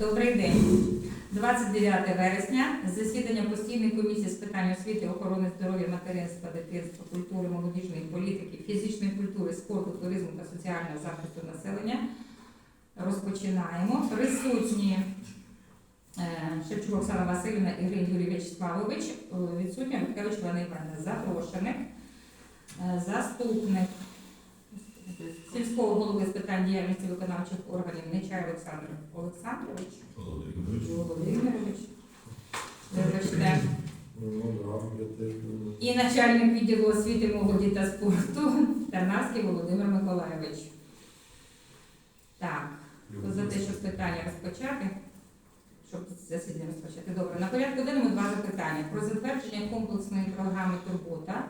Добрий день. 29 вересня засідання постійної комісії з питань освіти, охорони здоров'я, материнства, дитинства, культури, молодіжної політики, фізичної культури, спорту, туризму та соціального захисту населення. Розпочинаємо. Присутні е, Шевчук Оксана Васильівна і Грин Юрій Вячеславович, е, відсутня Рудкевич Івана запрошених. Е, Заступник сільського голови з питань діяльності виконавчих органів Нечай Олександр Олександрович. Володимирович. Вибачте. Ну. І начальник відділу освіти, молоді та спорту Тарнавський Володимир Миколайович. Так, хто за те, щоб питання розпочати? Щоб засідання розпочати. Добре. На порядку денному два запитання. Про затвердження комплексної програми Турбота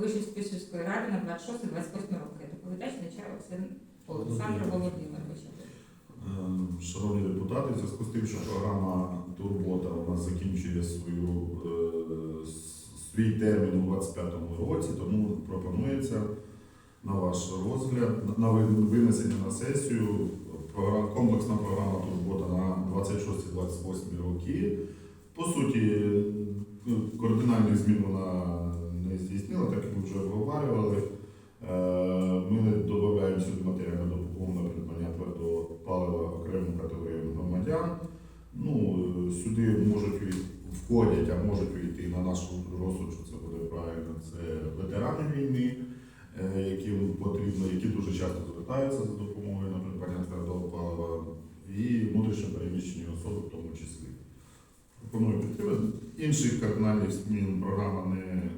Вишівської сільської ради на 26-28 роки. Доповідач Нечай Олександр Володимирович. Е, Шановні депутати, в зв'язку з тим, що програма Турбота у нас закінчує свою, е, свій термін у 2025 році, тому пропонується на ваш розгляд, на винесення на сесію комплексна програма Турбота на 26-28 роки. По суті, кардинальних змін вона здійснила, так як ми вже обговорювали. Е, Ми додаємо сюди матеріальну допомогу на придбання твердого палива окремим категоріям громадян. Ну, е, сюди можуть входять, а можуть війти на наш розсуд, що це буде правильно. Це ветерани війни, е, яким потрібно, які дуже часто звертаються за допомогою на придбання твердого палива, і внутрішньо переміщені особи в тому числі. Пропоную підтримати. Інших кардинальних змін програма не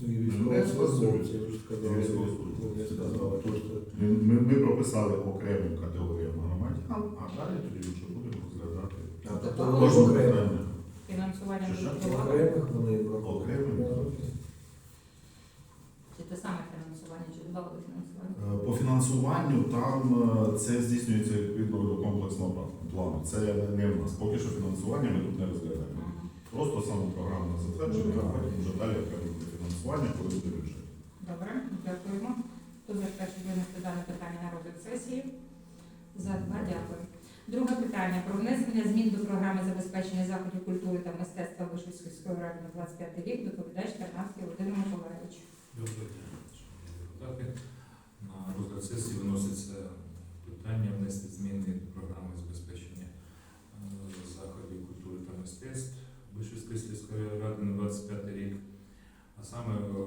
і Не ви ж сказали. Ви сказали, Тут просто Ми, ми, ми прописали окремим категоріям громадян, а далі тоді вже будемо розглядати. А, тобто Кожне вони Кожне окремо. питання. Фінансування Що, додаткового. Окремих вони враховують. Чи те саме фінансування, чи додаткове фінансування? Е, По фінансуванню там е, це здійснюється відповідно до комплексного пла- плану. Це не в нас. Поки що фінансування ми тут не розглядаємо. Просто саме програму на затвердження, а потім вже далі окремо фінансування, коли буде бюджет. Добре, дякуємо. Хто за те, щоб винести дане питання на розгляд сесії? За два дякую. Друге питання про внесення змін до програми забезпечення заходів культури та мистецтва Вишівської сільської ради на 25 рік. Доповідач Тарнавський Володимир Миколаївич. Доброго дня, шановні депутати. На розгляд сесії виноситься питання внести зміни до програми забезпечення е, заходів культури та мистецтв Вишівської сільської ради на 25 рік, а саме е,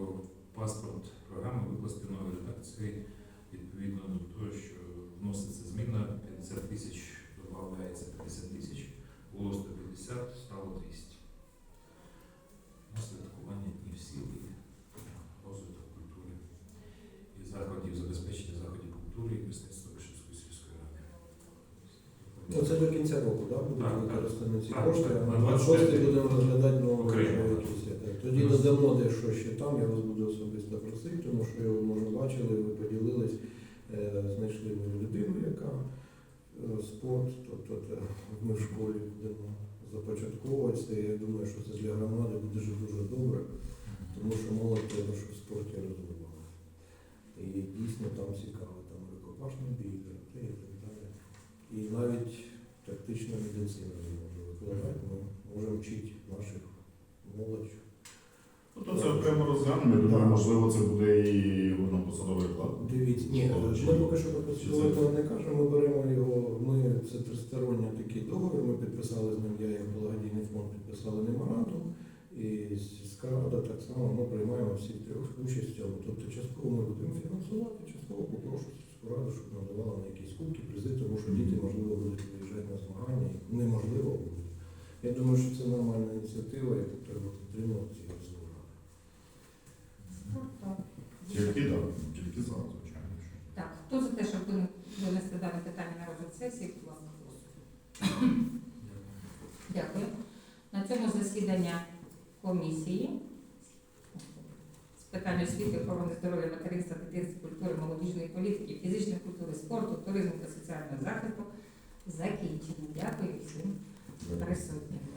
паспорт програми викласти в новій редакції відповідно до того, що вноситься зміна 50 тисяч, додається 50 тисяч, було 150, стало 200. На святкування днів сіли розвиток культури і заходів, забезпечення заходів культури і мистецтва Вишівської сільської ради. Ну, це до кінця року, так? Будуть використані ці кошти, а на на 26 26 будемо розглядати якісь. Плюс- додамо дещо ще там, я вас буду особисто просити, тому що ви може бачили, ви поділились, е, знайшли ми людину, яка е, спорт, тобто ми в школі будемо започатковувати це. Я думаю, що це для громади буде дуже добре, тому що молодь треба, щоб в спорті розвивала. І дійсно там цікаво, там рукопашний бій, і так далі. І навіть тактична медицина не може викладати, ми можемо вчити наших молодь. Ну, то це окремо розглянемо. Я думаю, можливо, це буде і воно посадовий клад. Дивіться, ні, Чи- ми поки що про це- не кажемо, ми беремо його, ми це тристоронній такий договір, ми підписали з ним, я як благодійний фонд підписали меморандум, і сільська рада так само ми приймаємо всі трьох участь в цьому. Тобто частково ми будемо фінансувати, частково попрошу сільську раду, щоб надавала на якісь кубки, призи, тому що діти, можливо, будуть виїжджати на змагання, і неможливо будуть. Я думаю, що це нормальна ініціатива, яку треба підтримувати і розвивати. Так. Тільки так, тільки за, звичайно. Так, хто за те, щоб винести дане питання на розгляд сесії, будь ласка, голосуйте. Дякую. На цьому засідання комісії з питань освіти, охорони здоров'я, материнства, дитинства, культури, молодіжної політики, фізичної культури, спорту, туризму та соціального захисту закінчено. Дякую всім присутнім.